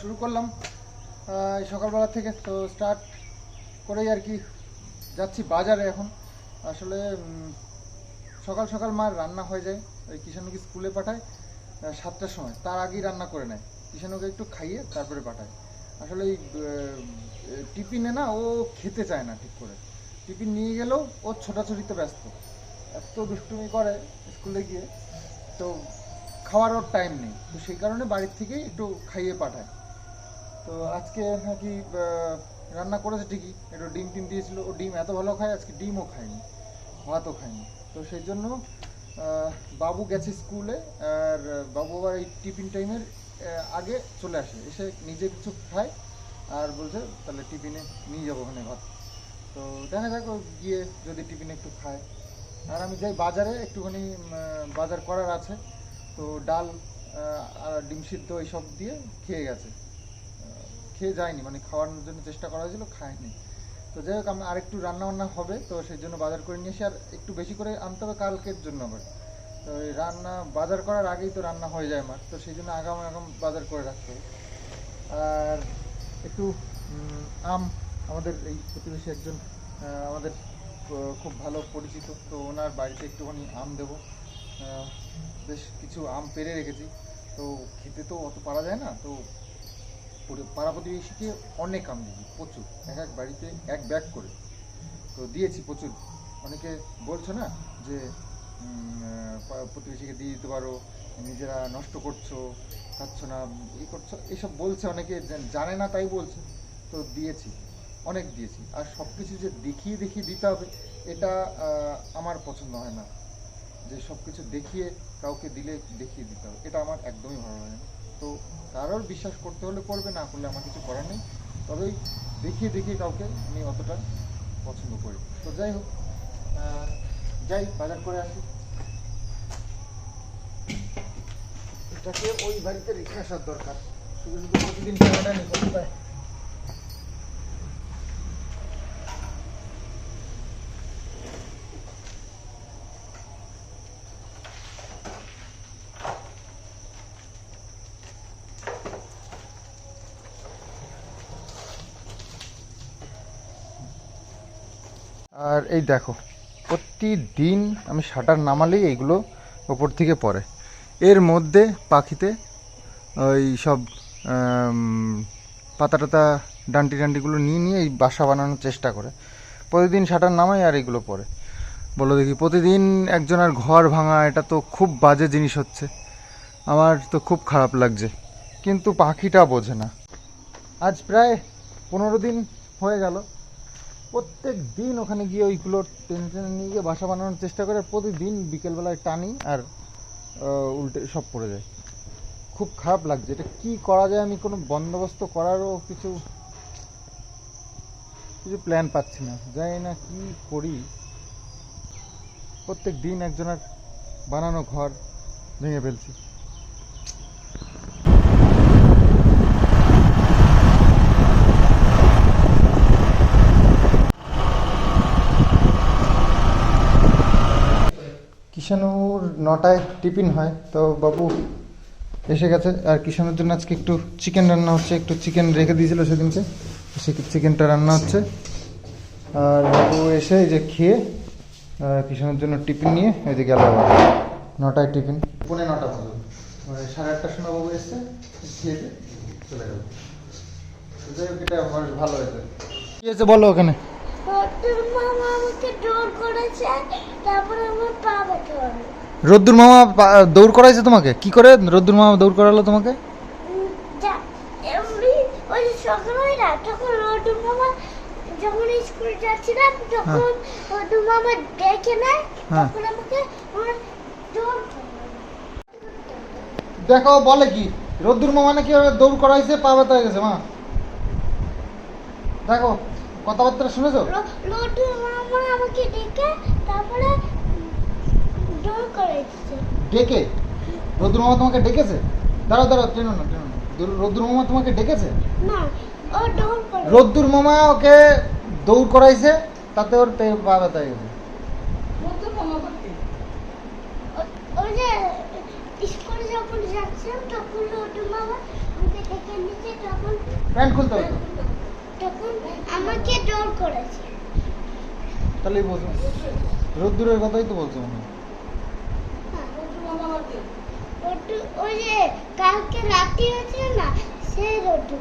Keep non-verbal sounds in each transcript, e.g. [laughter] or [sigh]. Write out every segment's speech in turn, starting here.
শুরু করলাম। সকালবেলা থেকে তো স্টার্ট করেই আর কি যাচ্ছি বাজারে এখন। আসলে সকাল সকাল মার রান্না হয়ে যায়। ওই কিষানুকে স্কুলে পাঠায় সাতটার সময়। তার আগেই রান্না করে নেয়। কিষানুকে একটু খাইয়ে তারপরে পাঠায়। আসলে এই টিফিনে না ও খেতে চায় না ঠিক করে। টিফিন নিয়ে গেলেও ও ছোটাছুটিতে ব্যস্ত। এত দুষ্টুমি করে স্কুলে গিয়ে। তো খাওয়ার ওর টাইম নেই। তো সেই কারণে বাড়ির থেকেই একটু খাইয়ে পাঠায়। তো আজকে নাকি রান্না করেছে ঠিকই, একটু ডিম টিম দিয়েছিল। ও ডিম এত ভালো খায়, আজকে ডিমও খায়নি, ভাতও খায়নি। তো সেই জন্য বাবু গেছে স্কুলে, আর বাবু আবার এই টিফিন টাইমের আগে চলে আসে। এসে নিজে কিছু খায়, আর বলছে, তাহলে টিফিনে নিয়ে যাব ওখানে ভাত। তো দেখা যাক গিয়ে যদি টিফিনে একটু খায়। আর আমি যাই বাজারে, একটুখানি বাজার করার আছে। তো ডাল আর ডিম সিদ্ধ, এইসব দিয়ে খেয়ে গেছে। খেয়ে যায়নি মানে খাওয়ানোর জন্য চেষ্টা করা হয়েছিল, খায়নি। তো যাই হোক আমি আরেকটু রান্না বান্না হবে, তো সেই জন্য বাজার করে নিয়ে এসে আর একটু বেশি করে আনতে হবে কালকের জন্য আবার। তো এই রান্না, বাজার করার আগেই তো রান্না হয়ে যায় আমার, তো সেই জন্য আগাম আগাম বাজার করে রাখতে হবে। আর একটু আম, আমাদের এই প্রতিবেশী একজন আমাদের খুব ভালো পরিচিত, তো ওনার বাড়িতে একটুখানি আম দেবো। বেশ কিছু আম পেরে রেখেছি, তো খেতে তো অত পারা যায় না, তো পাড়া প্রতিবেশীকে অনেক আম দিয়েছি, প্রচুর। এক এক বাড়িতে এক ব্যাগ করে। তো দিয়েছি প্রচুর। অনেকে বলছো না যে প্রতিবেশীকে দিয়ে দিতে পারো, নিজেরা নষ্ট করছ, খাচ্ছ না, ই করছ, এসব বলছে অনেকে জানে না তাই বলছে। তো দিয়েছি, অনেক দিয়েছি। আর সব কিছু যে দেখিয়ে দেখিয়ে দিতে হবে, এটা আমার পছন্দ হয় না। যে সব কিছু দেখিয়ে কাউকে দিলে দেখিয়ে দিতে হবে, এটা আমার একদমই ভালো লাগে না। তো কারোর বিশ্বাস করতে হলে করবে, না করলে আমার কিছু করার নেই। তবে দেখিয়ে দেখিয়ে কাউকে আমি অতটা পছন্দ করি তো যাই হোক যাই, বাজার করে আসি। এটাকে ওই বাড়িতে রেখে আসার দরকার। শুধু শুধু প্রতিদিন টাকাটা নিয়ে করতে পারে আর এই দেখো, প্রতিদিন আমি শাটার নামালেই এইগুলো ওপর থেকে পড়ে। এর মধ্যে পাখিতে ওই সব পাতা টাতা ডান্টি ডান্টিগুলো নিয়ে নিয়ে এই বাসা বানানোর চেষ্টা করে। প্রতিদিন শাটার নামাই আর এগুলো পড়ে। বলো দেখি, প্রতিদিন একজনের ঘর ভাঙা, এটা তো খুব বাজে জিনিস হচ্ছে। আমার তো খুব খারাপ লাগছে, কিন্তু পাখিটা বোঝে না। আজ প্রায় পনেরো দিন হয়ে গেল। প্রত্যেক দিন ওখানে গিয়ে ওইগুলো টেনে টেনে নিয়ে গিয়ে বাসা বানানোর চেষ্টা করে, প্রতিদিন বিকেলবেলায় টানি আর উল্টে সব পড়ে যায়। খুব খারাপ লাগছে। এটা কি করা যায়? আমি কোনো বন্দোবস্ত করারও কিছু কিছু প্ল্যান পাচ্ছি না। জানি না কি করি। প্রত্যেক দিন একজনের বানানো ঘর ভেঙে ফেলছি। কিষানুর নটায় টিফিন হয়, তো বাবু এসে গেছে। আর কিষানুর জন্য আজকে একটু চিকেন রান্না হচ্ছে, একটু চিকেন রেখে দিয়েছিল সেদিনকে, সে চিকেনটা রান্না হচ্ছে। আর বাবু এসে এই যে খেয়ে কিষানুর জন্য টিফিন নিয়ে এই যে গেল আবার। নটায় টিফিন। পৌনে নটা বাজে মানে সাড়ে আটটার সময় বাবু এসছে, খেয়ে চলে গেল। যাই হোক, এটা ভালো হয়েছে। কি হয়েছে বলো ওখানে? তোর মামা আমাকে ডোর করেছে তারপরে আমার পা ব্যথা হবে। রোদ্দুর মামা দৌড় করাইছে তোমাকে? কি করে রোদ্দুর মামা দৌড় করালো তোমাকে? এমনি ওই যে না তখন রোডু মামা যখন স্কুলে যাচ্ছিলাম তখন রোডু মামা ডেকে নেয়। তখন আমাকে আমার ডোর করে। দেখো বলে কি রোদ্দুর মামা নাকি ওরা দৌড় করাইছে পা ব্যথা হয়ে গেছে মা। দেখো। কথাবার্তা শুনেছো? মামা আমাকে ডেকে তারপরে করেছে ডেকে? রোদ্দুর মামা তোমাকে ডেকেছে? দাঁড়াও দাঁড়াও টেনো না টেনো না। দৌড়- রোদ্দুর মামা তোমাকে ডেকেছে? না ও ডোর করে রোদ্দুর মামা ওকে দৌড় করাইছে তাতে ওর পে- পা ব্যথা গেছে। ওই যে স্কুলে যখন তখন মামা আমাকে দেখে নিচ্ছে তখন প্যান্ট খুলতে হতো তখন আমাকে ডর করেছে। তাহলেই বলছো। রোদ্দুরের কথাই তো বলছো মনে ওই যে কালকে রাতে হয়েছিল না সেই রোদ্দু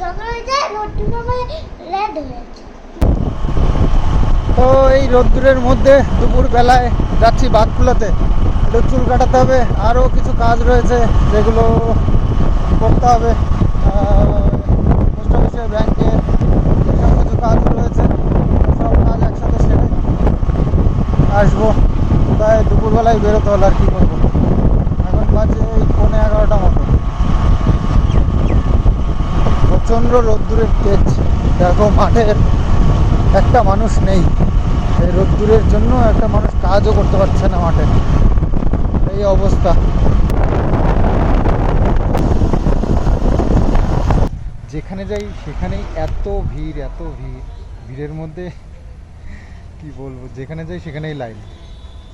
সকালে যায় রোদ্দু বাবা রেড হয়েছে। তো এই রোদ্দুরের মধ্যে দুপুর বেলায় যাচ্ছি বাঘকুলাতে একটু চুল কাটাতে হবে। আরও কিছু কাজ রয়েছে যেগুলো করতে হবে। পোস্ট অফিসে ব্যাংকে সব কিছু কাজ রয়েছে, সব কাজ একসাথে সেরে আসব। তাই দুপুরবেলায় বেরোতে হলো আর কি করব? এখন বাজে এই পৌনে এগারোটা মতো। প্রচণ্ড রোদ্দুরের তেজ। দেখো মাঠের একটা মানুষ নেই। এই রোদ্দুরের জন্য একটা মানুষ কাজও করতে পারছে না মাঠে। এই অবস্থা। যেখানে যাই, সেখানেই এত ভিড় এত ভিড়। ভিড়ের মধ্যে কি বলব, যেখানে যাই সেখানেই লাইন।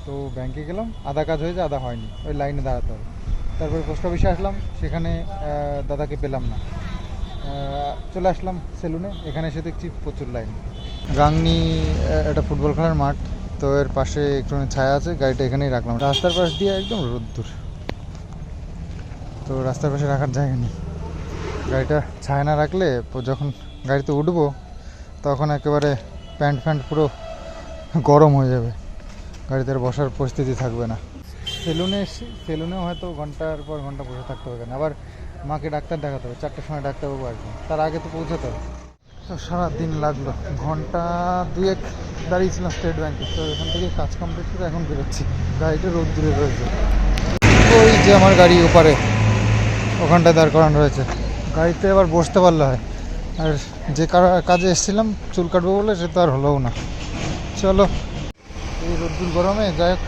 তো ব্যাংকে গেলাম, আধা কাজ হয়েছে আধা হয়নি। ওই লাইনে দাঁড়াতে হবে। তারপরে পোস্ট অফিসে আসলাম, সেখানে দাদাকে পেলাম না। চলে আসলাম সেলুনে এখানে এসে দেখছি প্রচুর লাইন। গাংনি একটা ফুটবল খেলার মাঠ। তো এর পাশে একটু ছায়া আছে, গাড়িটা এখানেই রাখলাম। রাস্তার পাশ দিয়ে একদম রোদ্দুর। তো রাস্তার পাশে রাখার জায়গা নেই। গাড়িটা ছায়া না রাখলে যখন গাড়িতে উঠবো, তখন একেবারে প্যান্ট ফ্যান্ট পুরো গরম হয়ে যাবে। গাড়িতে বসার পরিস্থিতি থাকবে না। সেলুনে সেলুনেও হয়তো ঘণ্টার পর ঘণ্টা বসে থাকতে হবে না আবার মাকে ডাক্তার দেখাতে হবে, চারটের সময় ডাক্তারবাবু আসবে তার আগে তো পৌঁছাতে হবে। তো সারাদিন লাগল। ঘণ্টা দুয়েক দাঁড়িয়েছিলাম স্টেট ব্যাংকে। তো এখান থেকে কাজ কমপ্লিট করে এখন বেরোচ্ছি। গাড়িটা রোদ দূরে রয়েছে। ওই যে আমার গাড়ি ওপারে। ওখানটায় দাঁড় করানো রয়েছে। গাড়িতে এবার বসতে পারলে হয়। আর যে কাজে এসেছিলাম, চুল কাটবো বলে, সে তো আর হলোও না। চলো, এই রোদ্দুর গরমে, যাই হোক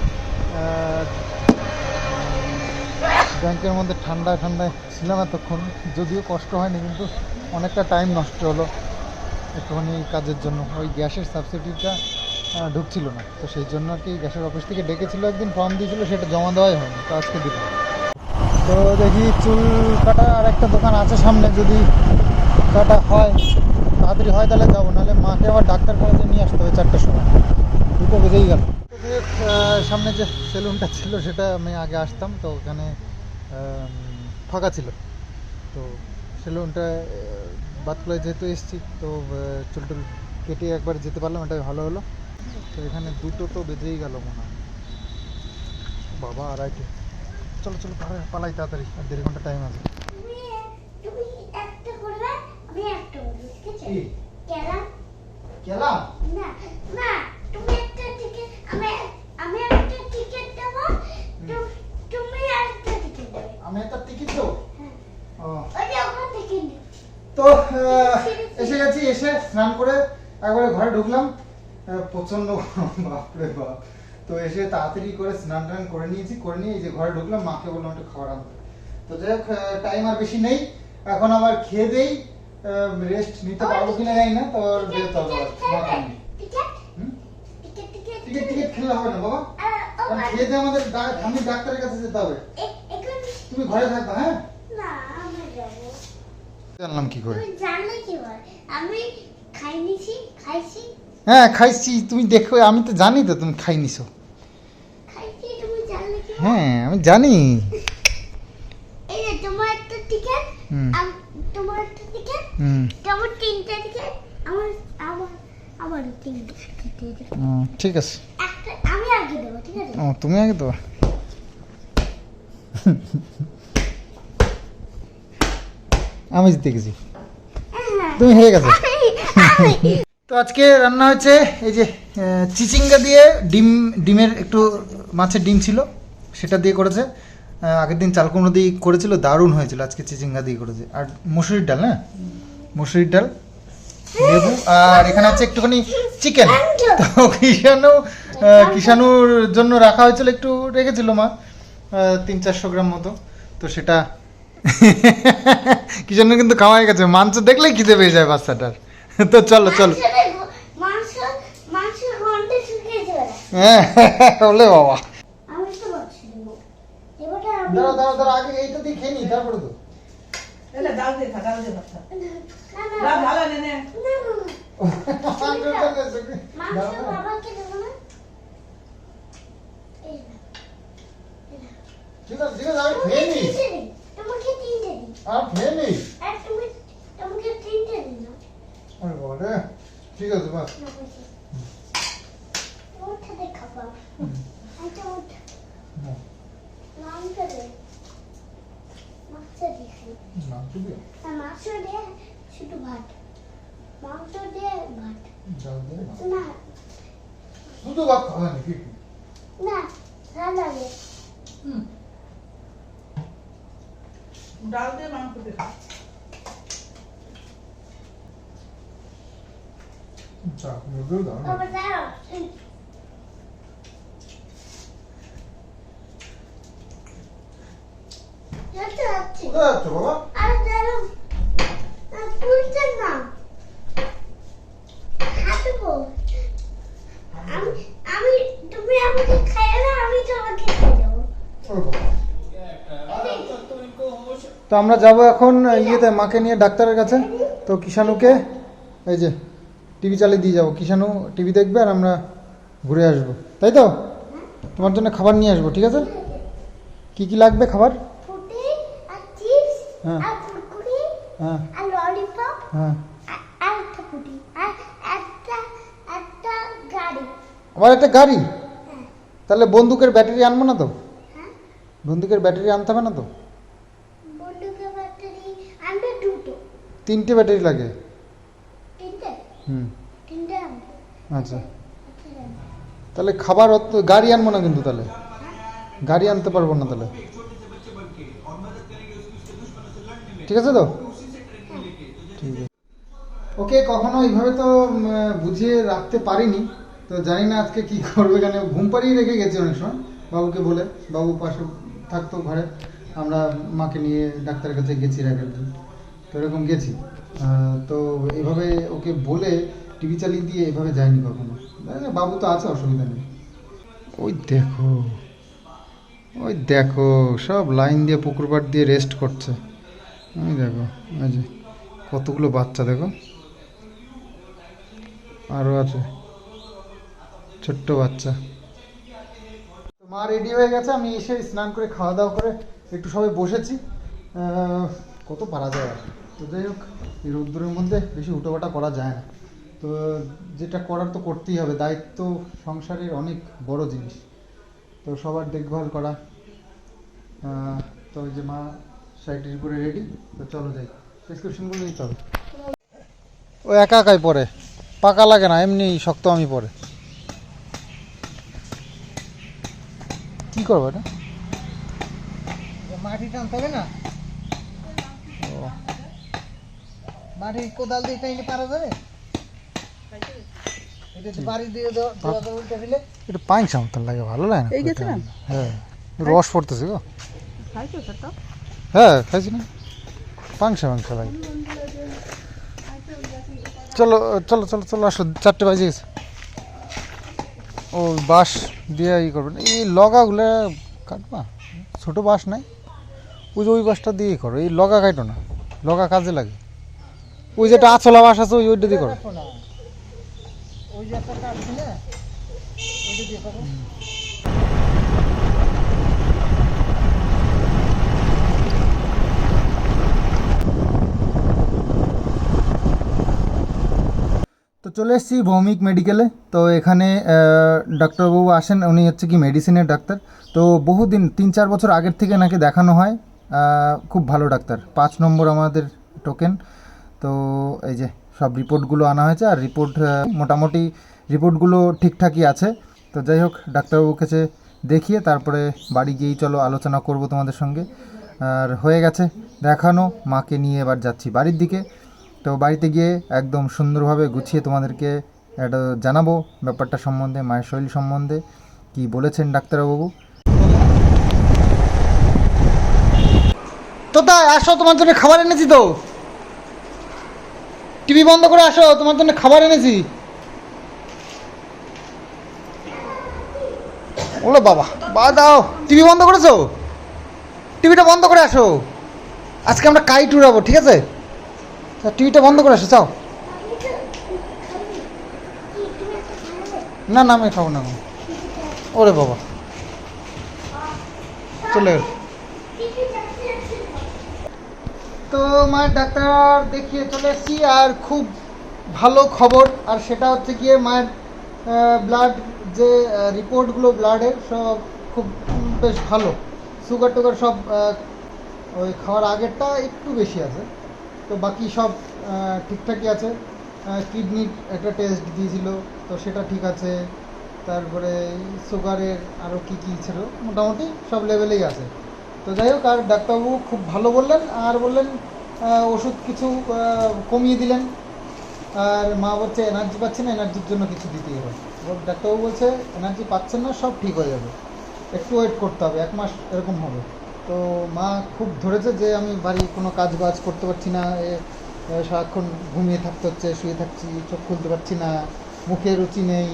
ব্যাংকের মধ্যে ঠান্ডা ঠান্ডায় ছিলাম এতক্ষণ, যদিও কষ্ট হয়নি, কিন্তু অনেকটা টাইম নষ্ট হলো একটুখানি কাজের জন্য। ওই গ্যাসের সাবসিডিটা ঢুকছিল না। তো সেই জন্য আর কি গ্যাসের অফিস থেকে ডেকেছিল একদিন ফর্ম দিয়েছিল, সেটা জমা দেওয়াই হয়নি। তো আজকে দিলাম। তো দেখি চুল কাটা আর একটা দোকান আছে সামনে, যদি কাটা হয়, তাড়াতাড়ি হয় তাহলে যাব। নাহলে মাকে আবার ডাক্তার কলেজে নিয়ে আসতে হবে চারটের সময়। দুটো বেজেই গেল। সামনে যে সেলুনটা ছিল, সেটা আমি আগে আসতাম, তো ওখানে ফাঁকা ছিল। তো সেলুনটা বাতকুলায় যেহেতু এসেছি, তো চুল টুল কেটে একবার যেতে পারলাম, এটাই ভালো হলো। তো এখানে দুটো তো বেজেই গেল মনে হয়। বাবা, আড়াইটে। চলো চলো পালাই- পালাই তাড়াতাড়ি আর দেড় ঘণ্টা টাইম আছে। না না তুমি একটা টিকিট আমি আমি একটা টিকিট দেবো। তুমি টিকিট দেবে। আমি একটা টিকিট দেবো। তো এসে গেছি এসে স্নান করে একবারে ঘরে ঢুকলাম। প্রচণ্ড বাপরে বাপ। তো এসে তাড়াতাড়ি করে স্নান টান করে নিয়েছি করে নিয়ে এই যে ঘরে ঢুকলাম মাকে বললাম একটু খাবার আনতে। তো যাই হোক টাইম আর বেশি নেই। এখন আবার খেয়ে দেই রেস্ট নিতে পারব কিনা জানি না তো বেরোতে হবে মাকে টিকিট টিকিট খেললে হবে না বাবা? কারণ খেয়ে দিয়ে আমাদের আমি ডাক্তারের কাছে যেতে হবে। তুমি ঘরে থাকবে হ্যাঁ? জানলাম কি করে? জানলে কি বল আমি খাই নিছি খাইছি। হ্যাঁ খাইছি তুমি দেখো আমি তো জানি তো তুমি খাই নিছো খাইছি তুমি জানলে কি বল? হ্যাঁ আমি জানি। এই যে তোমার একটা টিকিট হুম। তোমার একটা টিকিট হুম। তোমার তিনটা টিকিট আমার আমার আমার তিনটা ঠিক আছে। আমি আগে দেবো ঠিক আছে? ও তুমি আগে তো আমি জিতে গেছি হ্যাঁ। তুমি হেরে গেছো। তো আজকে রান্না হয়েছে এই যে চিচিঙ্গা দিয়ে ডিম ডিমের একটু মাছের ডিম ছিল। সেটা দিয়ে করেছে। আগের দিন চাল কুমড়ো দিয়ে করেছিল দারুণ হয়েছিল। আজকে চিচিঙ্গা দিয়ে করেছে। আর মুসুরির ডাল হ্যাঁ? মুসুরির ডাল লেবু আর এখানে আছে একটুখানি চিকেন। তো কিষাণু আহ, কিষাণুর জন্য রাখা হয়েছিল একটু রেখেছিল মা তিন চারশো গ্রাম মতো। তো সেটা [laughs] কিষানু কিন্তু খাওয়াই গেছে। মাংস দেখলেই খিদে পেয়ে যায় বাচ্চাটার। তো চলো চলো। শুকিয়ে চলে হ্যাঁ বলে বাবা আমি তো বলছি দেবো এবারটা আমি দাঁড়া দাঁড়া দাঁড়া আগে এইটা দিয়ে খেয়ে নি তারপরে তো। এলে খা ডাল দিয়ে ভাত খা। না না ভালো নে নে। না, না, না। না। ঠিক আছে ঠিক আছে আমি খেয়ে দিই। তোমাকে তিনটে দিই আর খেয়ে নিই আর তুমি তোমাকে তিনটে দিই না আরে বাবা ঠিক আছে বাস না বলছি ওটা দেখা পাও এটা ওটা। মাংস মাংস দিয়ে শুধু ভাত মাংস দিয়ে ভাত না না শুধু ভাত খাওয়া নাকি না ভালো লাগে ডাল দিয়ে মাংস দিয়ে খা দাও না বাবা দাও যাচ্ছে যাচ্ছে কোথায় যাচ্ছ বাবা আর দাও পুলতে না হাঁটবো আমি আমি তুমি আমাকে খাইয়ে না আমি তোমাকে দেবো তো আমরা যাব এখন ইয়েতে মাকে নিয়ে ডাক্তারের কাছে। তো কিষাণুকে এই যে টিভি চালিয়ে দিয়ে যাব। কিষাণু টিভি দেখবে আর আমরা ঘুরে আসব। তাই তো? তোমার জন্য খাবার নিয়ে আসব ঠিক আছে? কি কি লাগবে খাবার? হ্যাঁ। হ্যাঁ। আর ললিপপ হ্যাঁ। আর আর একটা ফুটি আর একটা একটা গাড়ি। আবার একটা গাড়ি? হ্যাঁ। তাহলে বন্দুকের ব্যাটারি আনব না তো? হ্যাঁ। বন্দুকের ব্যাটারি আনতে হবে না তো? বন্দুকের ব্যাটারি আনবে দুটো। তিনটে ব্যাটারি লাগে। তিনটে? হুম। তিনটে আচ্ছা। আচ্ছা তাহলে খাবার অত গাড়ি আনব না কিন্তু তাহলে? গাড়ি আনতে পারব না তাহলে? ঠিক আছে তো? ঠিক আছে। ওকে, কখনো এইভাবে তো বুঝিয়ে রাখতে পারিনি। তো জানি না আজকে কি করবে, কেন ঘুম পাড়িয়ে রেখে গেছি অনেক সময়, বাবুকে বলে। বাবু পাশে থাকতো ঘরে, আমরা মাকে নিয়ে ডাক্তারের কাছে গেছি আগের দিন তো এরকম গেছি। তো এভাবে ওকে বলে টিভি চালিয়ে দিয়ে এভাবে যায়নি কখনো। বাবু তো আছে, অসুবিধা নেই। ওই দেখো ওই দেখো, সব লাইন দিয়ে পুকুর পাড় দিয়ে রেস্ট করছে। ওই দেখো ওই যে কতগুলো বাচ্চা দেখো। আরও আছে, ছোট্ট বাচ্চা। মা রেডি হয়ে গেছে, আমি এসে স্নান করে খাওয়া দাওয়া করে একটু সবাই বসেছি। কত পারা যায় আর। তো যাই হোক, এই রোদ্দুরের মধ্যে বেশি উটোপাটা করা যায় না। তো যেটা করার তো করতেই হবে, দায়িত্ব সংসারের অনেক বড় জিনিস। তো সবার দেখভাল করা। তো যে মা সাইডের করে রেডি তো চলো যাই। প্রেসক্রিপশনগুলো নিতে হবে। ও একা একাই পরে পাকা লাগে না এমনি শক্ত আমি পরে কি করব এটা? মাটি টানতে হবে না? মাটি কোদাল দিয়ে টাইনে পারা যাবে? এটা লাগে ভালো লাগে না হ্যাঁ রস পড়তেছে গো। হ্যাঁ খাইছি না। পাংসা মাংসা লাগে চলো চলো চলো চলো, আসো, চারটে বাজে গেছে। ও, বাঁশ দিয়ে ই করবেন এই লগাগুলো কাটবা। ছোটো বাঁশ নাই। ওই যে ওই বাঁশটা দিয়েই করো। এই লগা কাটো না। লগা কাজে লাগে। ওই যেটা আছলা বাঁশ আছে, ওই, ওইটা দিয়ে করো। ওই যে একটা কাটছি না ওইটা দিয়ে করো। তো চলে এসেছি ভৌমিক মেডিকেলে তো এখানে ডাক্তারবাবু আসেন, উনি হচ্ছে কি মেডিসিনের ডাক্তার। তো বহুদিন, তিন চার বছর আগের থেকে নাকি দেখানো হয়। খুব ভালো ডাক্তার। পাঁচ নম্বর আমাদের টোকেন তো এই যে, সব রিপোর্টগুলো আনা হয়েছে আর রিপোর্ট মোটামুটি রিপোর্টগুলো ঠিকঠাকই আছে। তো যাই হোক, ডাক্তারবাবুর কাছে দেখিয়ে তারপরে বাড়ি গিয়েই চলো, আলোচনা করব তোমাদের সঙ্গে। আর হয়ে গেছে, দেখানো, মাকে নিয়ে এবার যাচ্ছি বাড়ির দিকে। তো বাড়িতে গিয়ে একদম সুন্দরভাবে গুছিয়ে তোমাদেরকে একটা জানাব ব্যাপারটা সম্বন্ধে, মায়ের শরীর সম্বন্ধে, কি বলেছেন ডাক্তারবাবু? তো তাই আসো, তোমার জন্য খাবার এনেছি তো। টিভি বন্ধ করে আসো, তোমার জন্য খাবার এনেছি। ওলো বাবা বা দাও। টিভি বন্ধ করেছ? টিভিটা বন্ধ করে আসো। আজকে আমরা কাইট উড়াবো ঠিক আছে? তা টিভিটা বন্ধ করে আসো, চাও? না না, আমি খাব না ওরে বাবা। চলে তো মায়ের ডাক্তার দেখিয়ে চলে এসেছি, আর খুব ভালো খবর। আর সেটা হচ্ছে গিয়ে মায়ের ব্লাড যে রিপোর্টগুলো ব্লাডের সব খুব বেশ ভালো। সুগার টুগার সব ওই খাওয়ার আগেরটা একটু বেশি আছে। তো বাকি সব ঠিকঠাকই আছে। কিডনির একটা টেস্ট দিয়েছিল, তো সেটা ঠিক আছে। তারপরে সুগারের আরও কী কী ছিল, মোটামুটি সব লেভেলেই আছে। তো যাই হোক, আর ডাক্তারবাবু খুব ভালো বললেন, আর বললেন ওষুধ কিছু কমিয়ে দিলেন। আর মা বলছে এনার্জি পাচ্ছে না এনার্জির জন্য কিছু দিতে হবে। ডাক্তারবাবু বলছে এনার্জি পাচ্ছেন না, সব ঠিক হয়ে যাবে। একটু ওয়েট করতে হবে, এক মাস এরকম হবে। তো মা খুব ধরেছে যে আমি বাড়ি কোনো কাজ বাজ করতে পারছি না সারাক্ষণ ঘুমিয়ে থাকতে হচ্ছে, শুয়ে থাকছি, চোখ খুলতে পারছি না, মুখে রুচি নেই।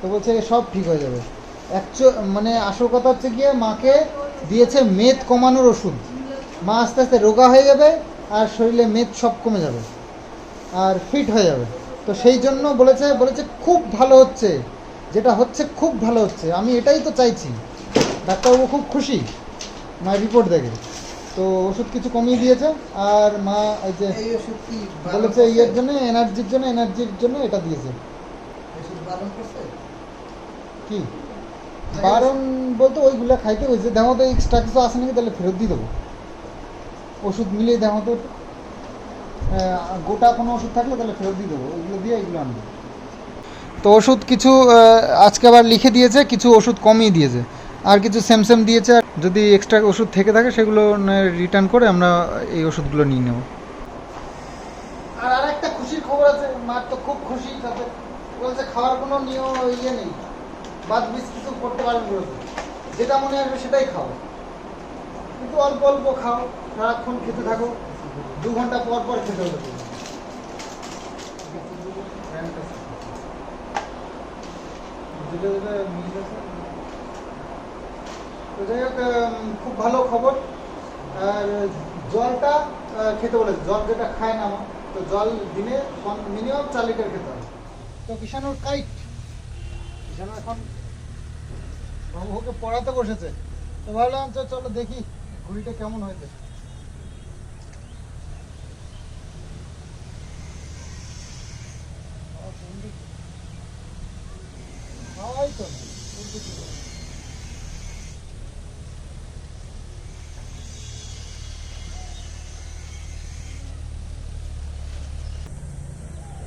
তো বলছে সব ঠিক হয়ে যাবে। অ্যাকচুয়াল মানে আসল কথা হচ্ছে গিয়ে মাকে দিয়েছে মেদ কমানোর ওষুধ। মা আস্তে আস্তে রোগা হয়ে যাবে আর শরীরে মেদ সব কমে যাবে আর ফিট হয়ে যাবে। তো সেই জন্য বলেছে বলেছে, খুব ভালো হচ্ছে। যেটা হচ্ছে, খুব ভালো হচ্ছে। আমি এটাই তো চাইছি। ডাক্তারবাবু খুব খুশি। মায়ের রিপোর্ট দেখে। তো ওষুধ কিছু কমিয়ে দিয়েছে আর মা এই যে এই ওষুধ কি বলেছে? ইয়ের জন্য এনার্জির জন্য এনার্জির জন্য এটা দিয়েছে? কি? বারণ বলতে ওইগুলো খাইতে হয়েছে। দেখো তো এক্সট্রা কিছু আসে নাকি তাহলে ফেরত দিয়ে দেবো। ওষুধ মিলিয়ে দেখো তো গোটা কোনো ওষুধ থাকলে তাহলে ফেরত দিয়ে দেবো। ওইগুলো দিয়ে এগুলো আনব। তো ওষুধ কিছু আজকে আবার লিখে দিয়েছে কিছু ওষুধ কমিয়ে দিয়েছে। আর কিছু সেম সেম দিয়েছে যদি এক্সট্রা ওষুধ থেকে থাকে সেগুলো রিটার্ন করে আমরা এই ওষুধগুলো নিয়ে নেব। আর আর একটা খুশির খবর আছে মার তো খুব খুশি তাতে বলছে খাওয়ার কোনো নিয়ম ইয়ে নেই। বাদ বিষ কিছু করতে পারেন বলেছে যেটা মনে আসবে সেটাই খাও। কিন্তু অল্প অল্প খাও সারাক্ষণ খেতে থাকো দু ঘণ্টা পর পর খেতে হবে। যেটা যেটা মিল আছে। তো যাই হোক খুব ভালো খবর। আর জলটা খেতে বলেছে। জল যেটা খায় না আমার তো জল দিনে মিনিমাম চার লিটার খেতে হবে। তো কিষানোর কাইট কিষানো এখন ব্রহ্মকে পড়াতে বসেছে। তো ভাবলাম চলো দেখি ঘুড়িটা কেমন হয়েছে হাওয়াই তো না, উল্টো দিকে।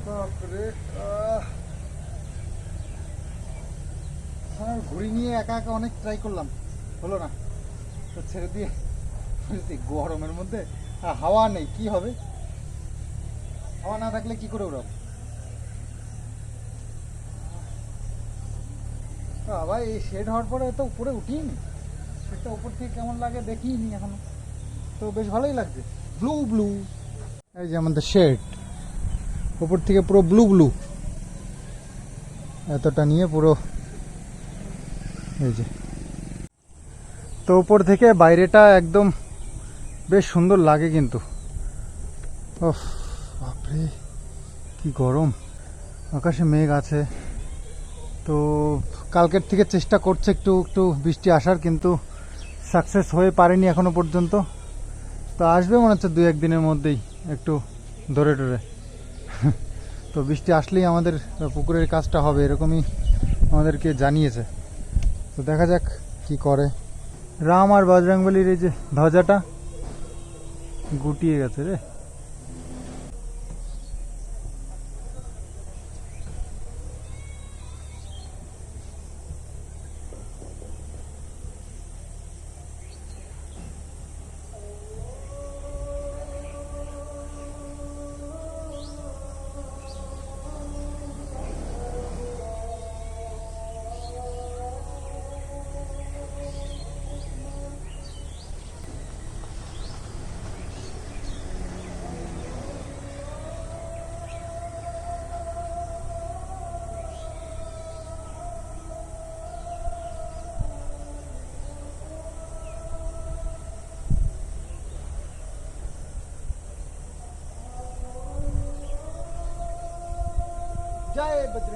বাপরে আহ হ্যাঁ ঘুড়ি নিয়ে একা একা অনেক ট্রাই করলাম। হলো না। তো ছেড়ে দিয়ে গরমের মধ্যে হাওয়া নেই, কি হবে? হাওয়া না থাকলে কি করে উড়াবো? আবার এই শেড হওয়ার পরে তো উপরে উঠিনি। সেটা উপর থেকে কেমন লাগে দেখিনি এখনও। তো বেশ ভালোই লাগছে। ব্লু ব্লু এই যে আমাদের শেড উপর থেকে পুরো ব্লু ব্লু এতটা নিয়ে পুরো এই যে। তো উপর থেকে বাইরেটা একদম বেশ সুন্দর লাগে কিন্তু। বাপরে, কি গরম। আকাশে মেঘ আছে। তো কালকের থেকে চেষ্টা করছে একটু একটু বৃষ্টি আসার, কিন্তু সাকসেস হয়ে পারেনি এখনও পর্যন্ত। তো আসবে মনে হচ্ছে দু একদিনের মধ্যেই একটু ধরে টরে। তো বৃষ্টি আসলেই আমাদের পুকুরের কাজটা হবে, এরকমই আমাদেরকে জানিয়েছে। তো দেখা যাক কি করে। রাম আর বজরংবলির এই যে ধ্বজাটা গুটিয়ে গেছে রে। জয় বজরং বলী